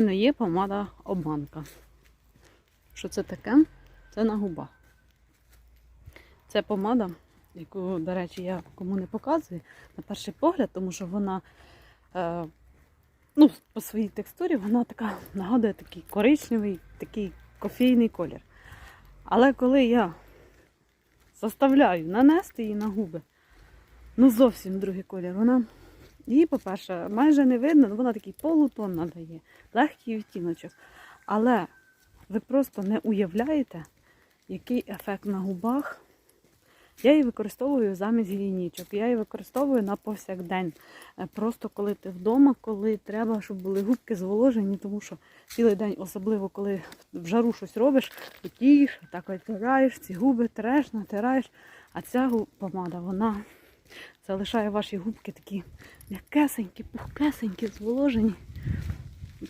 мене є помада обманка. Що це таке? Це на губах. Це помада, яку, до речі, я кому не показую на перший погляд, тому що вона е, ну, по своїй текстурі вона така нагадує такий коричневий, такий кофейний колір. Але коли я заставляю нанести її на губи, ну зовсім другий колір, вона її, по-перше, майже не видно, ну, вона такий полутон надає, легкий відтіночок. Але ви просто не уявляєте, який ефект на губах. Я її використовую замість гігієнічок. Я її використовую на повсякдень. Е, Просто коли ти вдома, коли треба, щоб були губки зволожені, тому що цілий день, особливо коли в жару щось робиш, потієш, так витираєш, ці губи треш, натираєш. А ця помада, вона залишає ваші губки такі м'якесенькі, пухкесенькі, зволожені.